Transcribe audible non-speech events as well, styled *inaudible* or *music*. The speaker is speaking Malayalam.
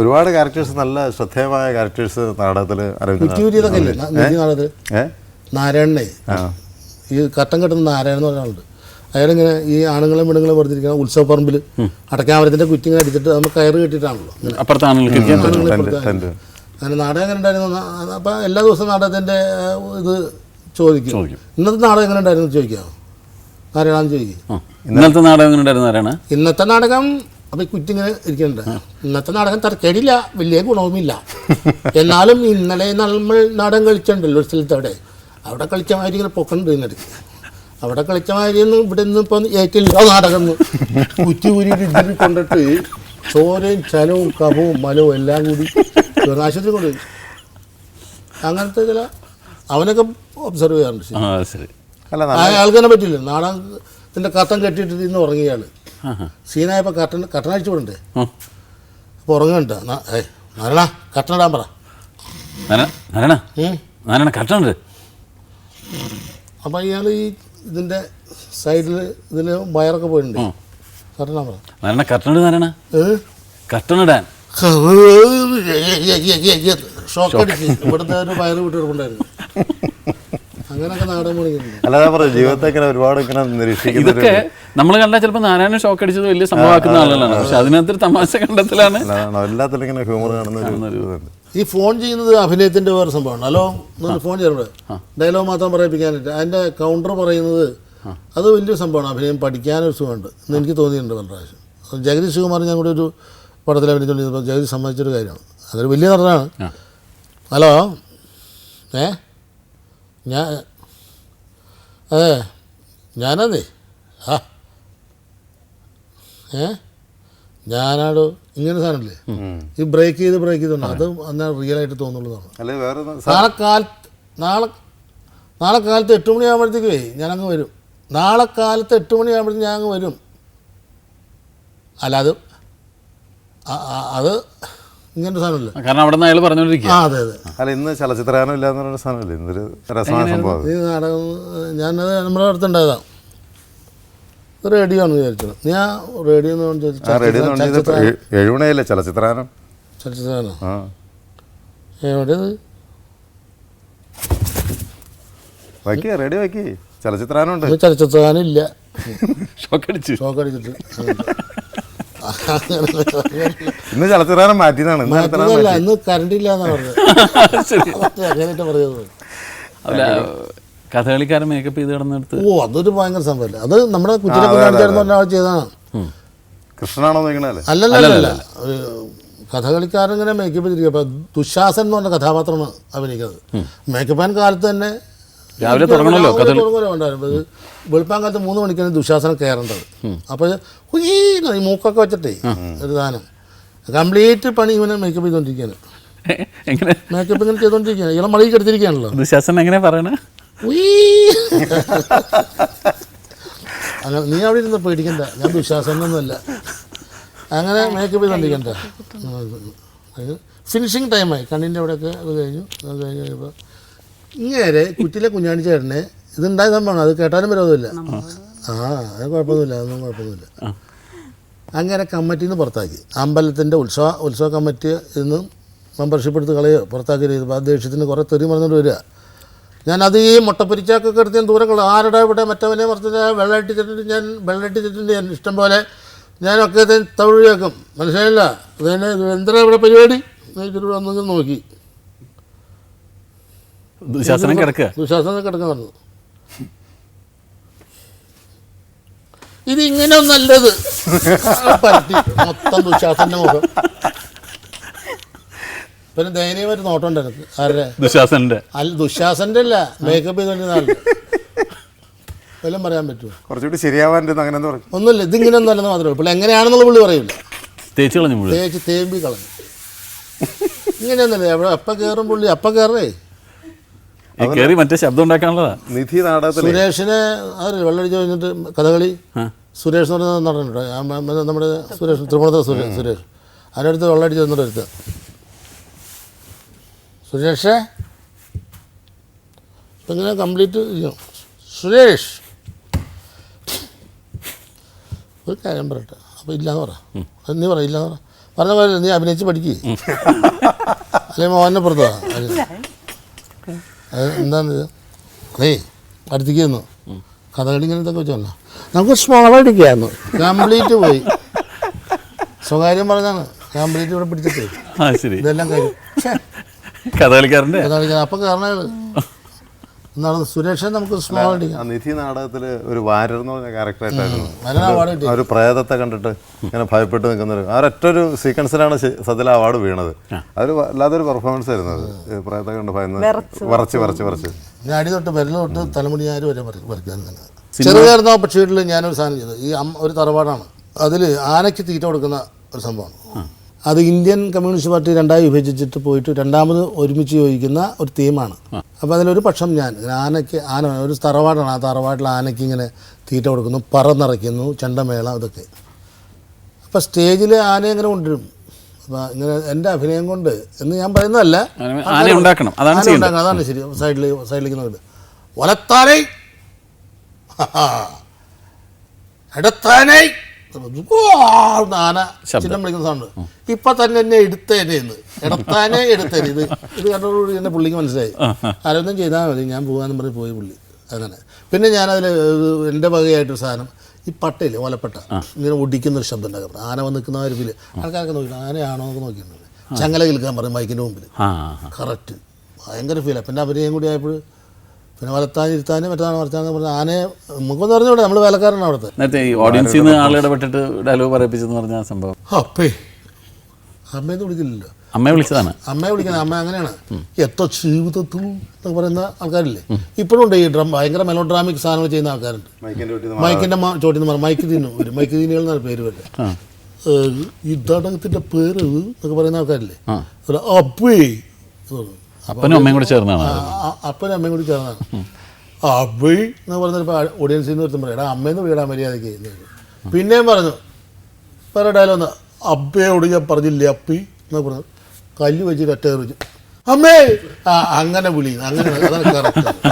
ഒരുപാട് ക്യാരക്ടേഴ്സ് നല്ല ശ്രദ്ധേയമായ ക്യാരക്ടേഴ്സ് നാടകത്തിൽ കുറ്റിയൂരിയതൊക്കെ ഇല്ലേ? നാടകത്തിൽ? നാരായണനെ. ഈ കട്ടം കെട്ടുന്ന നാരായണൻ എന്ന് പറഞ്ഞ ആളുണ്ട്. അയാളിങ്ങനെ ഈ ആണുങ്ങളും പെണ്ണുങ്ങളും വെറുതെ ഉത്സവപ്പറമ്പിൽ കുറ്റി കുറ്റിങ്ങനെ അടിച്ചിട്ട് നമ്മൾ കയറ് കെട്ടിയിട്ടാണല്ലോ. ഇങ്ങനെ. ആണുങ്ങളെ ടെന്റ് പുറത്ത് ടെന്റ് അങ്ങനെ നാടകം എങ്ങനെ ഉണ്ടായിരുന്നു അപ്പം എല്ലാ ദിവസവും നാടകത്തിന്റെ ഇത് ചോദിക്കും. ഇന്നത്തെ നാടകം എങ്ങനെ ഉണ്ടായിരുന്നു ചോദിക്കാമോ നാരായണാന്ന് ചോദിക്കും. ഇന്നത്തെ നാടകം എങ്ങനെ ഉണ്ടായിരുന്നു നാരായണ? ഇന്നത്തെ നാടകം അപ്പം ഈ കുറ്റിങ്ങനെ ഇരിക്കുന്നുണ്ട്. ഇന്നത്തെ നാടകം തർക്കേടില്ല. വലിയ ഗുണവുമില്ല. *laughs* എന്നാലും ഇന്നലെ നമ്മൾ നാടകം കളിച്ചിട്ടുണ്ടല്ലോ ഒരു സ്ഥലത്ത് അവിടെ. അവിടെ കളിച്ച മാതിരി ഇങ്ങനെ പൊക്കണ്ട് അവിടെ കളിച്ച മാതിരി ഒന്നും ഇവിടെ നിന്ന് ഇപ്പം ഏറ്റില്ല നാടകം. കുറ്റി ഊരിയിട്ട് ഇതിൽ കൊണ്ടിട്ട് ചോരയും ചലവും കഫവും മലവും എല്ലാം കൂടി ആശുപത്രി കൊണ്ടുപോയി അങ്ങനത്തെ ചില അവനൊക്കെ ഒബ്സർവ് ചെയ്യാറുണ്ട് അയാൾക്ക് തന്നെ പറ്റില്ല. നാടകത്തിന്റെ കത്തം കെട്ടിയിട്ട് ഇന്ന് ഉറങ്ങിയ ആൾ. ആ ആ. സീനായപ്പോൾ കട്ടൻ കട്ടൻ അടിച്ചു വിടണ്ടേ. അപ്പോൾ ഉറങ്ങണ്ട ഏ നാരണ കട്ടൻ ഇടാൻ പറ. നരണ നാരായണ? അപ്പം നാരായണ അപ്പോൾ ഇയാൾ ഈ ഇതിന്റെ സൈഡിൽ ഇതിൽ വയറൊക്കെ പോയിട്ടുണ്ട്. കട്ടൻ ഇടാൻ നാരണ നാരായണ കട്ടണിട് നാരായണ? ഏ? കട്ടണിടാൻ ഷോക്ക് അടിച്ച്. ഇവിടുത്തെ ഒരു വയറ് വിട്ട് *laughs* കിടപ്പുണ്ടായിരുന്നു അങ്ങനെയൊക്കെ നാടകം പണിക്കുന്നുണ്ട് അല്ലാതെ പറഞ്ഞു ജീവിതത്തെ ഇങ്ങനെ ഒരുപാട് ഇങ്ങനെ നിരീക്ഷിക്കുന്ന ഇതൊക്കെ നമ്മൾ കണ്ടാൽ ചിലപ്പോൾ നാരായണ ഷോക്ക് അടിച്ചത് വലിയ സംഭവമാക്കുന്ന ആളുകളാണ്. പക്ഷെ അതിനകത്തൊരു തമാശ കണ്ടെത്തലാണ്. എല്ലാത്തിലും ഇങ്ങനെ ഹ്യൂമർ കാണുന്ന ഒരു ഈ ഫോൺ ചെയ്യുന്നത് അഭിനയത്തിന്റെ വേറെ സംഭവമാണ്. ഹലോ ഫോൺ ചെയ്യുന്നത് ഡയലോഗ് മാത്രം പറയിപ്പിക്കാനായിട്ട്. അതിന്റെ കൗണ്ടർ പറയുന്നത് അത് വലിയ സംഭവമാണ്. അഭിനയം പഠിക്കാനൊരു സുഖമുണ്ട്. എന്ന് എനിക്ക് തോന്നിയിട്ടുണ്ട് പല പ്രാവശ്യം. ജഗദീഷ് കുമാർ ഞാൻ കൂടി ഒരു പടത്തിൽ അഭിനയിച്ചുകൊണ്ടിരുന്നപ്പോൾ ജഗദീഷ് സമ്മതിച്ചൊരു കാര്യമാണ്. അതൊരു വലിയ നടനാണ്. ഹലോ? ഏ? ഞാൻ അതെ ഞാനതേ? ആ ഏ? ഞാനാടോ? ഇങ്ങനെ സാധനമില്ലേ ഈ ബ്രേക്ക് ചെയ്ത് ബ്രേക്ക് ചെയ്തോണ്ട് അത്. അന്നാ റിയൽ ആയിട്ട് തോന്നുള്ളതാണ്. ഒന്ന് നാളെ കാലത്ത് നാളെ നാളെ കാലത്ത് എട്ട് മണിയാകുമ്പോഴത്തേക്കേ ഞാനങ്ങ് വരും. നാളെ കാലത്ത് എട്ട് മണിയാകുമ്പോഴത്തേക്ക് ഞാൻ അങ്ങ് വരും. അല്ല അത് അത് ഇങ്ങനത്തെ സാധനമില്ല? കാരണം അവിടെ നിന്ന് അയാൾ പറഞ്ഞുകൊണ്ടിരിക്കുക ആ അതെ അതെ. അല്ല ഇന്ന് ചലച്ചിത്രഗാനം ഇല്ല എന്ന് പറയുന്ന സാധനമല്ലേ? ഇന്നൊരു രസമായ സംഭവം ഈ നാടകം ഞാനത് നമ്മുടെ അടുത്തുണ്ടായതാണ് റേഡിയോ ആണ് വിചാരിച്ചത് ഞാൻ റേഡിയോ എന്ന് പറഞ്ഞാൽ ആ റെഡി എഴുമണയല്ലേ ചലച്ചിത്രഗാനം ചലച്ചിത്രഗാനോ ആ. എവിടെയത്? വയ്ക്കി റെഡി വയ്ക്കി. ചലച്ചിത്രഗാനം ഉണ്ട് ചലച്ചിത്രഗാനം ഇല്ല *laughs* ഷോക്ക് അടിച്ചു ഷോക്ക് അടിച്ചിട്ട് *laughs* ഇന്ന് ചലച്ചിത്രഗാനം മാറ്റിയതാണ്. ഇന്ന് ചലച്ചിത്രഗാനം മാറ്റി. ഇന്ന് കറണ്ട് ഇല്ല എന്നാ പറഞ്ഞത്. ശരി. അതൊക്കെ അങ്ങനെയായിട്ട് അല്ല കഥകളിക്കാരൻ മേക്കപ്പ് ചെയ്ത് കിടന്നെടുത്ത്. ഓ അതൊരു ഭയങ്കര സംഭവമല്ല അത് നമ്മുടെ കുറ്റിനെ ആൾ ചെയ്തതാണ്. കൃഷ്ണനാണോ അല്ലല്ല അല്ല കഥകളിക്കാരൻ ഇങ്ങനെ മേക്കപ്പ് ചെയ്തിരിക്കുക അപ്പോൾ ദുശാസൻ എന്ന് പറഞ്ഞ കഥാപാത്രമാണ് അഭിനയിക്കുന്നത്. മേക്കപ്പ് ആൻ കാലത്ത് തന്നെ രാവിലെ തുടങ്ങണമല്ലോ കഥ വെളുപ്പാങ്കാലത്ത് മൂന്ന് മണിക്കാണ് ദുശാസനം കയറേണ്ടത്. അപ്പോൾ ഈ മൂക്കൊക്കെ വെച്ചിട്ടേ ഒരു ദാനം. കംപ്ലീറ്റ് പണി ഇവനെ മേക്കപ്പ് ചെയ്തുകൊണ്ടിരിക്കുകയാണ് എങ്ങനെ? മേക്കപ്പ് ഇങ്ങനെ ചെയ്തുകൊണ്ടിരിക്കുകയാണ് ഇയാളെ മളിക്ക് എടുത്തിരിക്കുകയാണല്ലോ ദുശാസനം എങ്ങനെ പറയണേ. അങ്ങനെ നീ അവിടെ ഇരുന്ന് പേടിക്കണ്ട. ഞാൻ ദുശാസനൊന്നുമല്ല. അങ്ങനെ മേക്കപ്പ് ചെയ്തോണ്ടിരിക്കണ്ട. ഫിനിഷിങ് ടൈമായി കണ്ണിന്റെ അവിടെയൊക്കെ അത് കഴിഞ്ഞു. അത് കഴിഞ്ഞ് കഴിയുമ്പോൾ ഇങ്ങനെ കുറ്റിലെ കുഞ്ഞാണി ചേട്ടനെ ഇതുണ്ടായ സംഭവമാണ്. അത് കേട്ടാലും വിരോധമില്ല. ആ അത് കുഴപ്പമൊന്നുമില്ല അതൊന്നും കുഴപ്പമൊന്നുമില്ല. അങ്ങനെ കമ്മിറ്റിയിൽ നിന്ന് പുറത്താക്കി. അമ്പലത്തിന്റെ ഉത്സവ ഉത്സവ കമ്മിറ്റി ഇന്ന് മെമ്പർഷിപ്പ് എടുത്ത് കളയോ പുറത്താക്കി ചെയ്തപ്പോൾ ആ ദേഷ്യത്തിന് കുറേ തെറി പറഞ്ഞുകൊണ്ട് വരിക. ഞാനത് ഈ മുട്ടപ്പൊരിച്ചാക്കൊക്കെ എടുത്ത് ഞാൻ ദൂരെ കളയും ആരുടെ ഇവിടെ മറ്റവനെ മറിച്ചിട്ട് വെള്ളം ഇട്ടിച്ചിട്ടുണ്ട് ഞാൻ വെള്ളം ഇട്ടിച്ചിട്ടുണ്ട് ഞാൻ ഇഷ്ടം പോലെ ഞാനൊക്കെ തവഴിയാക്കും. മനസ്സിലായില്ല? അതുതന്നെ എന്തിനാ ഇവിടെ പരിപാടി? ഒന്നെങ്കിലും വന്നെങ്കിൽ നോക്കി. ദുശാസനം കിടക്കുക. ദുശാസനം കിടക്കുന്നുണ്ട് ഇത് ഇങ്ങനെ നല്ലത്. പരട്ടി മൊത്തം ദുശാസന്റെ മുഖം. പിന്നെ ദയനീയമായിട്ട് നോട്ടുണ്ട് എനിക്ക്. ആരുടെ? ദുശാസന്റെ അല്ല ദുശാസന്റെ അല്ല. മേക്കപ്പ് ചെയ്തോണ്ടിരുന്ന ആളുടെ. വല്ലതും പറയാൻ പറ്റുമോ? കുറച്ചുകൂടി ശരിയാവാൻ അങ്ങനെ പറയും ഒന്നുമില്ല ഇതിങ്ങനെ ഒന്നല്ലെന്ന് മാത്രമേ ഉള്ളൂ. എങ്ങനെയാണെന്നുള്ള പുള്ളി പറയില്ല തേച്ച് കളഞ്ഞു തേച്ച് തേമ്പി കളഞ്ഞു. ഇങ്ങനെയൊന്നുമില്ല. എവിടെ അപ്പം കയറും പുള്ളി. അപ്പം കയറേ. കയറി മറ്റേ ശബ്ദം ഉണ്ടാക്കാനുള്ളതാ. നിധി നാടകത്തിൽ സുരേഷിനെ അറിയില്ല വെള്ളടിച്ച് കഴിഞ്ഞിട്ട് കഥകളി? സുരേഷ് എന്ന് പറയുന്ന നടനുണ്ട് നമ്മുടെ സുരേഷ് തിരുവനന്തപുരം സുരേഷ് സുരേഷ്. അതിനടുത്ത് വെള്ളടിച്ച് വന്നിട്ട് അടുത്ത് സുരേഷേ? ഇപ്പം ഇങ്ങനെ കംപ്ലീറ്റ് ചെയ്യും സുരേഷ്! ഒരു കാര്യം പറയട്ടെ. അപ്പോൾ ഇല്ലയെന്ന് പറ. നീ പറ ഇല്ലയെന്ന് പറ. പറഞ്ഞ പോലെ നീ അഭിനയിച്ച് പഠിക്കേ. അല്ലെ മോഹനെ പുറത്തോ എന്താന്ന് അതേ അടുത്തേക്ക് ചെന്നു കഥകളി ഇങ്ങനെ ഇതൊക്കെ നമുക്ക് സ്മോളടിക്കായിരുന്നു കംപ്ലീറ്റ് പോയി. സ്വകാര്യം പറഞ്ഞാണ്. കംപ്ലീറ്റ് ഇവിടെ പിടിച്ചിട്ട്. ഇതെല്ലാം ഛേ, കഥകളിക്കാരന്റെ? കഥകളിക്കാൻ അപ്പം കാരണമാണ് എന്താണ് സുരേഷൻ നമുക്ക് സ്മോൾ അടിക്കാം നിധി നാടകത്തിൽ ഒരു വാരർന്ന് എന്ന് പറഞ്ഞ ക്യാരക്ടറായിട്ടായിരുന്നു ഒരു പ്രേതത്തെ കണ്ടിട്ട് ഇങ്ങനെ ഭയപ്പെട്ട് നിൽക്കുന്ന ഒരു ആ ഒറ്റ ഒരു സീക്വൻസിലാണ് സതിൽ അവാർഡ് വീണത്. അതൊരു വല്ലാതൊരു പെർഫോമൻസ് ആയിരുന്നു അത്. പ്രേതത്തെ കണ്ട് ഭയന്ന് വറച്ച് വറച്ച്. വറച്ച് ഞാൻ അടി തൊട്ട് വിരൽ തൊട്ട് തലമുടി ഞാൻ വരെ വരയ്ക്കാൻ തന്നെ. ചെറുതായിരുന്ന ആ പക്ഷി വീട്ടിൽ ഞാനൊരു സാധനം ചെയ്തു ഈ അമ്മ ഒരു തറവാടാണ്. അതിൽ ആനയ്ക്ക് തീറ്റ കൊടുക്കുന്ന ഒരു സംഭവമാണ്. അത് ഇന്ത്യൻ കമ്മ്യൂണിസ്റ്റ് പാർട്ടി രണ്ടായി വിഭജിച്ചിട്ട് പോയിട്ട് രണ്ടാമത് ഒരുമിച്ച് യോജിക്കുന്ന ഒരു തീമാണ്. അപ്പോൾ അതിലൊരു പക്ഷം ഞാൻ ആനയ്ക്ക് ആന ഒരു തറവാടാണ്. ആ തറവാട്ടിൽ ആനയ്ക്ക് ഇങ്ങനെ തീറ്റ കൊടുക്കുന്നു പറന്നിറയ്ക്കുന്നു ചെണ്ടമേള അതൊക്കെ അപ്പോൾ സ്റ്റേജിൽ ആന ഇങ്ങനെ കൊണ്ടുവരും. അപ്പോൾ ഇങ്ങനെ എന്റെ അഭിനയം കൊണ്ട് എന്ന് ഞാൻ പറയുന്നതല്ല. ആന- ഉണ്ടാക്കണം. അതാണ് ശരി. സൈഡിൽ സൈഡിലേക്ക് നോക്കിട്ട് വലത്താനേ ഇടത്താനേ ചിഹ്നം വിളിക്കുന്ന സൗണ്ട് ഇപ്പൊ തന്നെ എന്നെ എടുത്തേനെ എന്ന് എടുത്താനെ എടുത്തേനെ. ഇത് ഇത് കണ്ടോടുകൂടി എന്നെ പുള്ളിക്ക് മനസ്സിലായി. ആരൊന്നും ചെയ്താൽ മതി ഞാൻ പോകാന്ന് പറഞ്ഞ് പോയി പുള്ളി. അങ്ങനെ. പിന്നെ ഞാനതിൽ എന്റെ വകയായിട്ടൊരു സാധനം ഈ പട്ടയില്ലേ ഓലപ്പട്ട. ഇങ്ങനെ ഒടിക്കുന്ന ഒരു ശബ്ദം ഉണ്ടാക്കുന്നത് ആന വന്ന് നിൽക്കുന്ന ഒരു ഫീൽ. ആൾക്കാരൊക്കെ നോക്കി ആനയാണോ എന്ന് നോക്കിയിട്ടുണ്ട്. ചങ്ങല കേൾക്കാൻ പറയും മൈക്കിന്റെ മുമ്പിൽ കറക്റ്റ്. ഭയങ്കര ഫീലാണ് പിന്നെ അവരെയും കൂടി ആയപ്പോൾ പിന്നെ ഇരുത്താനും മറ്റാണ് മറിച്ചാന്ന് പറഞ്ഞ ആനയെ നമുക്കൊന്നും പറഞ്ഞൂടെ നമ്മൾ വേലക്കാരനാണ് അവിടുത്തെ. നേരത്തെ ഈ ഓഡിയൻസിൽ നിന്ന് ആൾ ഇടപെട്ടിട്ട് ഡയലോഗ് പറയിപ്പിച്ചെന്ന് പറഞ്ഞ സംഭവം. അപ്പേ. അമ്മയെന്ന് വിളിക്കില്ലല്ലോ. അമ്മയെ വിളിച്ചതാണ്. അമ്മയെ വിളിക്കുന്നത് അമ്മ അങ്ങനെയാണ്. എത്ര ജീവിതത്തിൽ എന്നൊക്കെ പറയുന്ന ആൾക്കാരില്ലേ? ഇപ്പോഴും ഉണ്ട് ഈ ഡ്രം ഭയങ്കര മെലോ ഡ്രാമിക് സാധനങ്ങൾ ചെയ്യുന്ന ആൾക്കാരുണ്ട്. മൈക്കിന്റെ ചോട്ടിൽ നിന്ന് മൈക്ക് തീനു വരും മൈക്ക് തിന്നുകൾ എന്നാണ് പേര് വരില്ല ആ. ഈ തടകത്തിന്റെ പേര് എന്നൊക്കെ പറയുന്ന ആൾക്കാരില്ലേ? അപ്പേ. അപ്പനും അമ്മയും കൂടി ചേർന്നാണ്? അപ്പനും അമ്മയും കൂടി ചേർന്നാണ്. അബി എന്ന് പറഞ്ഞപ്പോൾ ഓഡിയൻസിൽ നിന്ന് ഒരുത്തും പറയാം അമ്മയെന്ന് വീടാൻ മര്യാദയ്ക്ക്. പിന്നെയും പറഞ്ഞു വേറെ ഡയലോന്ന് അബ്ബയോട് ഞാൻ പറഞ്ഞില്ലേ അപ്പി? എന്ന് പറഞ്ഞു. കല്ല് വെച്ച് എറിഞ്ഞു അമ്മേ! അങ്ങനെ വിളി അങ്ങനെ അതാണ് കറക്റ്റ്